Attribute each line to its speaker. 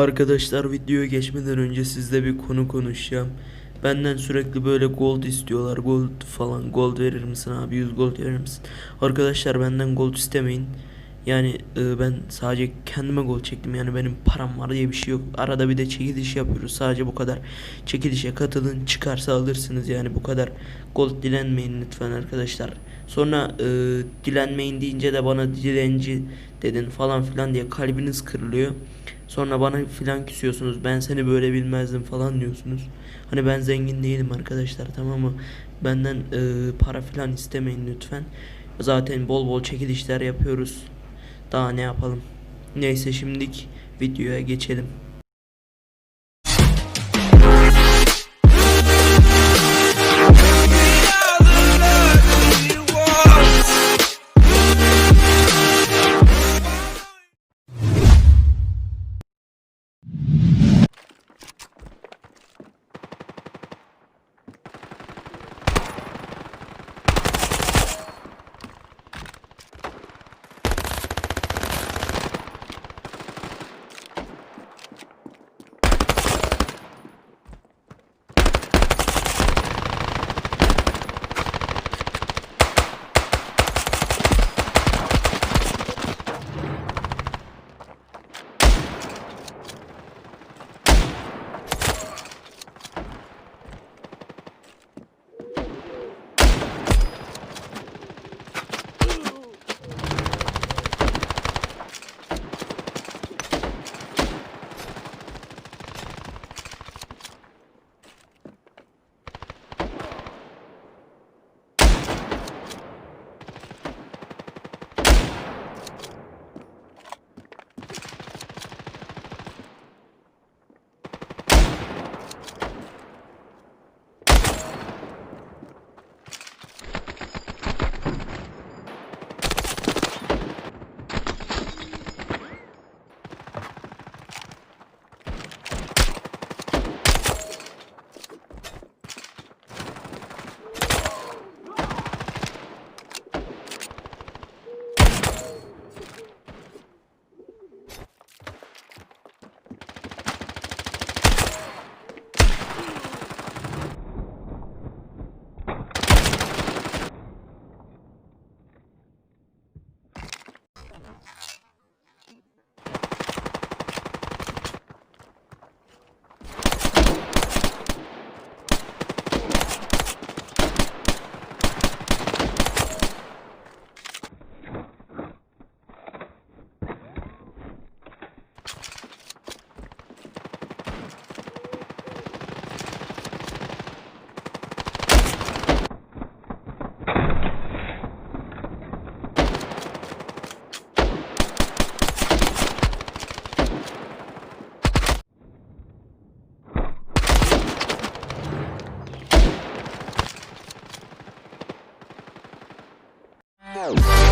Speaker 1: Arkadaşlar videoya geçmeden önce sizle bir konu konuşacağım. Benden sürekli böyle gold istiyorlar. Gold falan. Gold verir misin abi? 100 gold verir misin? Arkadaşlar benden gold istemeyin. Yani e, ben sadece kendime gold çektim. Yani benim param var diye bir şey yok. Arada bir de çekiliş yapıyoruz. Sadece bu kadar. Çekilişe katılın. Çıkarsa alırsınız. Yani bu kadar gold dilenmeyin lütfen arkadaşlar. Sonra e, dilenmeyin deyince de bana dilenci dedin falan filan diye kalbiniz kırılıyor. Sonra bana filan küsüyorsunuz. Ben seni böyle bilmezdim falan diyorsunuz. Hani ben zengin değilim arkadaşlar tamam mı? Benden e, para filan istemeyin lütfen. Zaten bol bol çekilişler yapıyoruz. Daha ne yapalım? Neyse şimdilik videoya geçelim.
Speaker 2: Show.